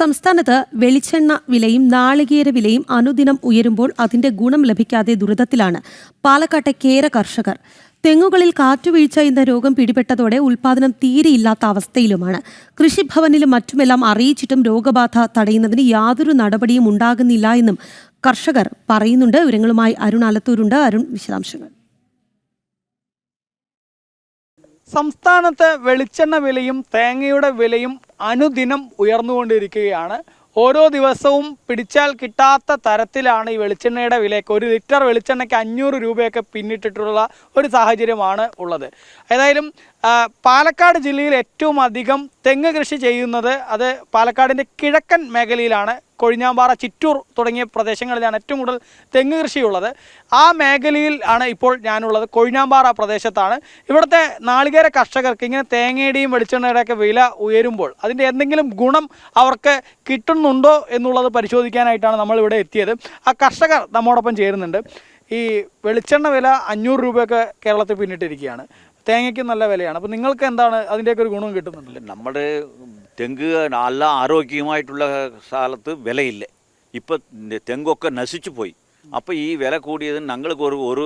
സംസ്ഥാനത്ത് വെളിച്ചെണ്ണ വിലയും നാളികേര വിലയും അനുദിനം ഉയരുമ്പോൾ അതിന്റെ ഗുണം ലഭിക്കാതെ ദുരിതത്തിലാണ്. പാലക്കാട്ടെ കേര കർഷകർ. തെങ്ങുകളിൽ കാറ്റുവീഴ്ച എന്ന രോഗം പിടിപെട്ടതോടെ ഉൽപാദനം തീരെയില്ലാത്ത അവസ്ഥയിലുമാണ്. കൃഷിഭവനിലും മറ്റുമെല്ലാം അറിയിച്ചിട്ടും രോഗബാധ തടയുന്നതിന് യാതൊരു നടപടിയും ഉണ്ടാകുന്നില്ല എന്നും കർഷകർ പറയുന്നുണ്ട്. വിവരങ്ങളുമായി അരുൺ ആലത്തൂരുണ്ട്. അരുൺ വിശദാംശങ്ങൾ. സംസ്ഥാനത്ത് വെളിച്ചെണ്ണ വിലയും തേങ്ങയുടെ വിലയും അനുദിനം ഉയർന്നുകൊണ്ടിരിക്കുകയാണ്. ഓരോ ദിവസവും പിടിച്ചാൽ കിട്ടാത്ത തരത്തിലാണ് ഈ വെളിച്ചെണ്ണയുടെ വിലയൊക്കെ. ഒരു ലിറ്റർ വെളിച്ചെണ്ണയ്ക്ക് അഞ്ഞൂറ് രൂപയൊക്കെ പിന്നിട്ടിട്ടുള്ള ഒരു സാഹചര്യമാണ് ഉള്ളത്. ഏതായാലും പാലക്കാട് ജില്ലയിൽ ഏറ്റവും അധികം തെങ്ങ് കൃഷി ചെയ്യുന്നത് അത് പാലക്കാടിന്റെ കിഴക്കൻ മേഖലയിലാണ്. കൊഴിഞ്ഞാമ്പാറ ചിറ്റൂർ തുടങ്ങിയ പ്രദേശങ്ങളിലാണ് ഏറ്റവും കൂടുതൽ തെങ്ങ് കൃഷിയുള്ളത്. ആ മേഖലയിൽ ആണ് ഇപ്പോൾ ഞാനുള്ളത്. കൊഴിഞ്ഞാമ്പാറ പ്രദേശത്താണ്. ഇവിടുത്തെ നാളികേര കർഷകർക്ക് ഇങ്ങനെ തേങ്ങയുടെയും വെളിച്ചെണ്ണയുടെയൊക്കെ വില ഉയരുമ്പോൾ അതിന്റെ എന്തെങ്കിലും ഗുണം അവർക്ക് കിട്ടുന്നുണ്ടോ എന്നുള്ളത് പരിശോധിക്കാനായിട്ടാണ് നമ്മൾ ഇവിടെ എത്തിയത്. ആ കർഷകർ നമ്മോടൊപ്പം ചേരുന്നുണ്ട്. ഈ വെളിച്ചെണ്ണ വില അഞ്ഞൂറ് രൂപയൊക്കെ കേരളത്തിൽ പിന്നിട്ടിരിക്കുകയാണ്. തേങ്ങയ്ക്ക് നല്ല വിലയാണ്. അപ്പോൾ നിങ്ങൾക്ക് എന്താണ് അതിന്റെയൊക്കെ ഒരു ഗുണം കിട്ടുന്നുണ്ടല്ലോ നമ്മുടെ തെങ്ങ് നല്ല ആരോഗ്യമായിട്ടുള്ള സ്ഥലത്ത് വിലയില്ല. ഇപ്പം തെങ്ങൊക്കെ നശിച്ചു പോയി. അപ്പോൾ ഈ വില കൂടിയതിന് ഞങ്ങൾക്ക് ഒരു ഒരു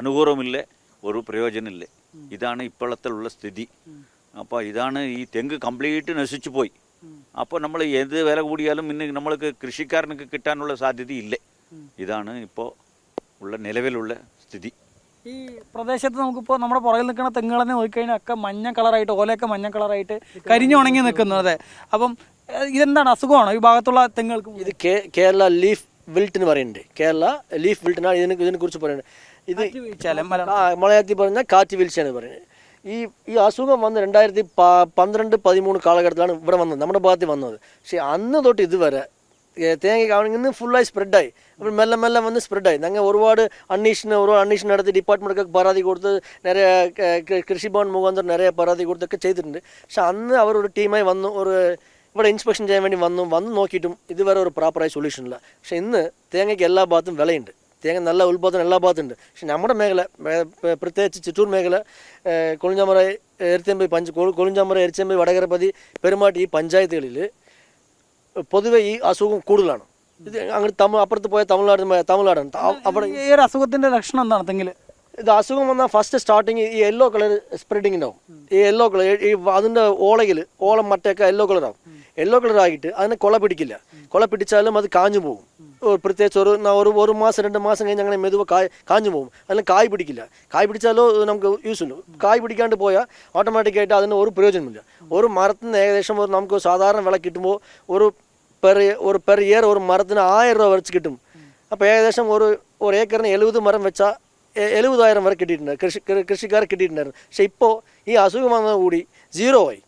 അനുകൂലമില്ല ഒരു പ്രയോജനമില്ല. ഇതാണ് ഇപ്പോഴത്തെ ഉള്ള സ്ഥിതി. അപ്പോൾ ഇതാണ് ഈ തെങ്ങ് കംപ്ലീറ്റ് നശിച്ചു പോയി. അപ്പോൾ നമ്മൾ എന്ത് വില കൂടിയാലും ഇന്ന് നമ്മൾക്ക് കൃഷിക്കാരനൊക്കെ കിട്ടാനുള്ള സാധ്യതയില്ല. ഇതാണ് ഇപ്പോൾ ഉള്ള നിലവിലുള്ള സ്ഥിതി. ഈ പ്രദേശത്ത് നമുക്കിപ്പോൾ നമ്മുടെ പുറകിൽ നിൽക്കുന്ന തെങ്ങുകളെ നോക്കിക്കഴിഞ്ഞാൽ ഒക്കെ മഞ്ഞ കളറായിട്ട് ഓലയൊക്കെ മഞ്ഞ കളറായിട്ട് കരിഞ്ഞുണങ്ങി നിൽക്കുന്നു അതെ. അപ്പം ഇതെന്താണ്? അസുഖമാണോ ഈ ഭാഗത്തുള്ള തെങ്ങുകൾക്ക്? ഇത് കേരള ലീഫ് വിൽട്ട് എന്ന് പറയുന്നുണ്ട്. കേരള ലീഫ് വിൽട്ട് എന്നാണ് ഇതിനെ ഇതിനെ കുറിച്ച് പറയുന്നത്. ഇത് മലയാളത്തിൽ പറഞ്ഞാൽ കാറ്റ് വീഴ്ച എന്ന് പറയുന്നത്. ഈ ഈ അസുഖം വന്ന് രണ്ടായിരത്തി പന്ത്രണ്ട് പതിമൂന്ന് കാലഘട്ടത്തിലാണ് ഇവിടെ വന്നത് നമ്മുടെ ഭാഗത്ത് വന്നത്. പക്ഷേ അന്ന് തൊട്ട് ഇതുവരെ ഏ, തേങ്ങ ഇന്ന് ഫുള്ളായി സ്പ്രെഡായി അപ്പോൾ മെല്ലെ മെല്ലെ വന്ന് സ്പ്രെഡായി ഞങ്ങൾ ഒരുപാട് അന്വേഷണം ഒരുപാട് അന്വേഷണം നടത്തി ഡിപ്പാർട്ട്മെന്റൊക്കെ പരാതി കൊടുത്ത് നിറയെ ക- ക- കൃഷിഭവൻ മുഖാന്തരം നിറയെ പരാതി കൊടുത്തൊക്കെ ചെയ്തിട്ടുണ്ട് പക്ഷെ അന്ന് അവർ ഒരു ടീമായി വന്നു ഒരു ഇവിടെ ഇൻസ്പെക്ഷൻ ചെയ്യാൻ വേണ്ടി വന്നു. വന്ന് നോക്കിയിട്ടും ഇതുവരെ ഒരു പ്രോപ്പറായ സൊല്യൂഷൻ ഇല്ല. പക്ഷെ ഇന്ന് തേങ്ങയ്ക്ക് എല്ലാ ഭാഗത്തും വിലയുണ്ട്. തേങ്ങ നല്ല ഉൽപ്പാദനം എല്ലാ ഭാഗത്തുണ്ട് പക്ഷെ നമ്മുടെ മേഖല മേ- പ- പ്രത്യേകിച്ച് ചിറ്റൂർ മേഖല ഏഹ്, കൊളിഞ്ചാമറ എരിച്ചമ്പി പഞ്ച് കൊ- കൊളിഞ്ചാമറ എരിച്ചമ്പി വടകരപതി പെരുമാട്ടി ഈ പഞ്ചായത്തുകളിൽ പൊതുവെ ഈ അസുഖം കൂടുതലാണ്. ഇത് അങ്ങനെ തമിഴ് അപ്പുറത്ത് പോയ തമിഴ്നാട് തമിഴ്നാടാണ്. അവിടെ ഈ ഒരു അസുഖത്തിന്റെ ലക്ഷണം എന്താണ് തെങ്ങിൽ? ഇത് അസുഖം വന്നാൽ ഫസ്റ്റ് സ്റ്റാർട്ടിങ് ഈ യെല്ലോ കളർ സ്പ്രെഡിങ് ഉണ്ടാവും. ഈ യെല്ലോ കളർ ഈ അതിന്റെ ഓളയിൽ ഓളം മറ്റൊക്കെ യെല്ലോ കളർ ആവും. യെല്ലോ കളർ ആയിട്ട് അതിനെ കൊല പിടിക്കില്ല. കൊല പിടിച്ചാലും അത് കാഞ്ഞു പോകും. പ്രത്യേകിച്ച് ഒരു ഒരു ഒരു മാസം രണ്ട് മാസം കഴിഞ്ഞ് അങ്ങനെ മെതുവ കായ് കാഞ്ഞു പോകും. അതിന് കായ് പിടിക്കില്ല. കായ് പിടിച്ചാലോ നമുക്ക് യൂസ് ഉണ്ട്. കായ് പിടിക്കാണ്ട് പോയാൽ ഓട്ടോമാറ്റിക്കായിട്ട് അതിന് ഒരു പ്രയോജനമില്ല. ഒരു മരത്തിന് ഏകദേശം ഒരു നമുക്ക് സാധാരണ വില കിട്ടുമ്പോൾ ഒരു പെർ ഒരു പെർ ഇയർ ഒരു മരത്തിന് ആയിരം രൂപ വരച്ച് കിട്ടും. അപ്പോൾ ഏകദേശം ഒരു ഒരു ഏക്കറിന് എഴുപത് മരം വെച്ചാൽ എഴുപതായിരം വരെ കിട്ടിയിട്ടുണ്ട്. കൃഷി കൃഷിക്കാർ കിട്ടിയിട്ടുണ്ടായിരുന്നു. പക്ഷെ ഇപ്പോൾ ഈ അസുഖം വന്നതുകൂടി സീറോ ആയി.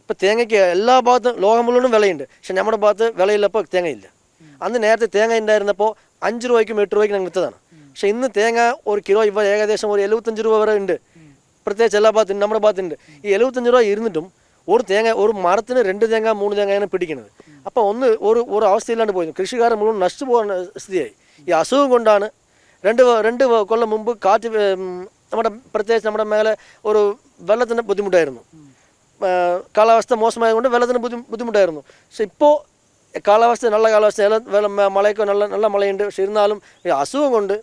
ഇപ്പോൾ തേങ്ങയ്ക്ക് എല്ലാ ഭാഗത്തും ലോകം മുഴുവനും വിലയുണ്ട്. പക്ഷെ നമ്മുടെ ഭാഗത്ത് വിലയില്ലപ്പോൾ തേങ്ങയില്ല. അന്ന് നേരത്തെ തേങ്ങ ഉണ്ടായിരുന്നപ്പോൾ അഞ്ച് രൂപയ്ക്കും എട്ട് രൂപയ്ക്കും ഞങ്ങൾ വിറ്റതാണ്. പക്ഷെ ഇന്ന് തേങ്ങ ഒരു കിലോ ഇപ്പോൾ ഏകദേശം ഒരു എഴുപത്തഞ്ച് രൂപ വരെ ഉണ്ട്. പ്രത്യേകിച്ച് എല്ലാ ഭാഗത്തും നമ്മുടെ ഭാഗത്തുണ്ട്. ഈ എഴുപത്തഞ്ച് രൂപ ഇരുന്നിട്ടും ഒരു തേങ്ങ ഒരു മരത്തിന് രണ്ട് തേങ്ങ മൂന്ന് തേങ്ങയാണ് പിടിക്കുന്നത് അപ്പോൾ ഒന്ന് ഒരു ഒരു അവസ്ഥയില്ലാണ്ട് പോയി കൃഷിക്കാരൻ മുഴുവൻ നശിച്ചു പോകുന്ന സ്ഥിതിയായി. ഈ അസുഖം കൊണ്ടാണ് രണ്ട് രണ്ട് കൊല്ലം മുമ്പ് കാറ്റ് നമ്മുടെ പ്രത്യേകിച്ച് നമ്മുടെ മേലെ ഒരു വെള്ളത്തിന്റെ ബുദ്ധിമുട്ടായിരുന്നു. കാലാവസ്ഥ മോശമായതുകൊണ്ട് വെള്ളത്തിന് ബുദ്ധി ബുദ്ധിമുട്ടായിരുന്നു. പക്ഷെ ഇപ്പോൾ കാലാവസ്ഥ നല്ല കാലാവസ്ഥ വെള്ളം മഴയൊക്കെ നല്ല നല്ല മഴയുണ്ട്. പക്ഷെ ഇരുന്നാലും അസുഖം കൊണ്ട്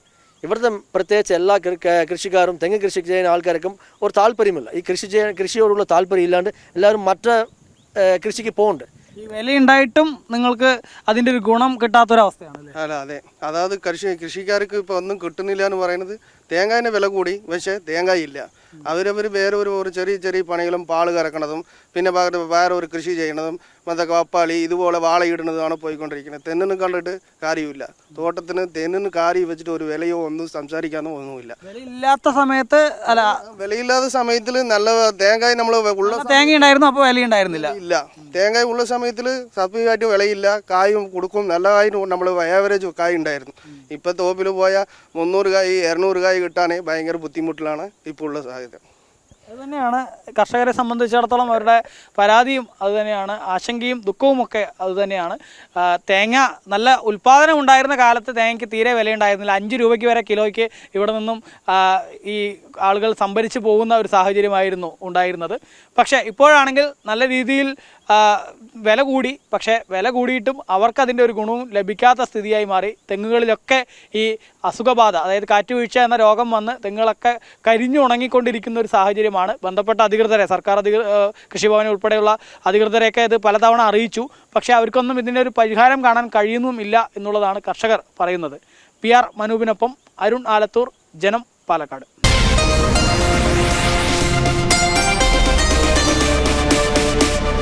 ഇവിടുത്തെ പ്രത്യേകിച്ച് എല്ലാ കൃഷിക്കാരും തെങ്ങ് കൃഷി ചെയ്യുന്ന ആൾക്കാർക്കും ഒരു താല്പര്യമില്ല. ഈ കൃഷി ചെയ്യാൻ കൃഷിയോടുള്ള താല്പര്യം ഇല്ലാണ്ട് എല്ലാവരും മറ്റ് കൃഷിക്ക് പോകുന്നുണ്ട് ഈ വിലയുണ്ടായിട്ടും നിങ്ങൾക്ക് അതിന്റെ ഒരു ഗുണം കിട്ടാത്തൊരവസ്ഥയാണ് അല്ല അതെ. അതായത് കൃഷി കൃഷിക്കാർക്ക് ഇപ്പോൾ ഒന്നും കിട്ടുന്നില്ല എന്ന് പറയുന്നത് തേങ്ങാന്റെ വില കൂടി പക്ഷേ തേങ്ങയില്ല. അവരവർ വേറെ ഒരു ഒരു ചെറിയ ചെറിയ പണികളും പാൽ കറക്കണതും പിന്നെ വേറെ ഒരു കൃഷി ചെയ്യണതും മറ്റേ കപ്പാളി ഇതുപോലെ വാളയിടുന്നതാണ് പോയിക്കൊണ്ടിരിക്കുന്നത്. തെന്നിന് കണ്ടിട്ട് കാര്യമില്ല തോട്ടത്തിന് തെന്നിന് കാര്യം വെച്ചിട്ട് ഒരു വിലയോ ഒന്നും സംസാരിക്കാനോ ഒന്നുമില്ല. വിലയില്ലാത്ത സമയത്ത് അല്ല വിലയില്ലാത്ത സമയത്തിൽ നല്ല തേങ്ങ നമ്മൾ ഉള്ള തേങ്ങ ഉണ്ടായിരുന്നു അപ്പോൾ വില ഉണ്ടായിരുന്നില്ല ഇല്ല തേങ്ങ ഉള്ള സമയത്തിൽ സബ്സിഡിയായിട്ട് വിലയില്ല. കായും കൊടുക്കും. നല്ല കായും നമ്മൾ ആവറേജ് കായ് ഉണ്ടായിരുന്നു. ഇപ്പൊ തോപ്പിൽ പോയാൽ മുന്നൂറ് കായ് ഇരുന്നൂറ് കായ് കിട്ടാൻ ഭയങ്കര ബുദ്ധിമുട്ടിലാണ് ഇപ്പോൾ ഉള്ള സാഹചര്യം. അത് തന്നെയാണ്. കർഷകരെ സംബന്ധിച്ചിടത്തോളം അവരുടെ പരാതിയും അതുതന്നെയാണ് ആശങ്കയും ദുഃഖവും ഒക്കെ അതുതന്നെയാണ് തേങ്ങ നല്ല ഉൽപ്പാദനം ഉണ്ടായിരുന്ന കാലത്ത് തേങ്ങയ്ക്ക് തീരെ വിലയുണ്ടായിരുന്നില്ല. അഞ്ച് രൂപയ്ക്ക് വരെ കിലോയ്ക്ക് ഇവിടെ നിന്നും ഈ ആളുകൾ സംഭരിച്ചു പോകുന്ന ഒരു സാഹചര്യമായിരുന്നു ഉണ്ടായിരുന്നത്. പക്ഷേ ഇപ്പോഴാണെങ്കിൽ നല്ല രീതിയിൽ വില കൂടി. പക്ഷേ വില കൂടിയിട്ടും അവർക്കതിന്റെ ഒരു ഗുണവും ലഭിക്കാത്ത സ്ഥിതിയായി മാറി. തെങ്ങുകളിലൊക്കെ ഈ അസുഖബാധ അതായത് കാറ്റുവീഴ്ച എന്ന രോഗം വന്ന് തെങ്ങുകളൊക്കെ കരിഞ്ഞു ഉണങ്ങിക്കൊണ്ടിരിക്കുന്ന ഒരു സാഹചര്യമാണ് ബന്ധപ്പെട്ട അധികൃതരെ. സർക്കാർ അധികൃ കൃഷിഭവൻ ഉൾപ്പെടെയുള്ള അധികൃതരെയൊക്കെ ഇത് പലതവണ അറിയിച്ചു. പക്ഷേ അവർക്കൊന്നും ഇതിന്റെ ഒരു പരിഹാരം കാണാൻ കഴിയുന്നുമില്ല എന്നുള്ളതാണ് കർഷകർ പറയുന്നത്. പി ആർ മനൂപിനൊപ്പം അരുൺ ആലത്തൂർ ജനം പാലക്കാട്.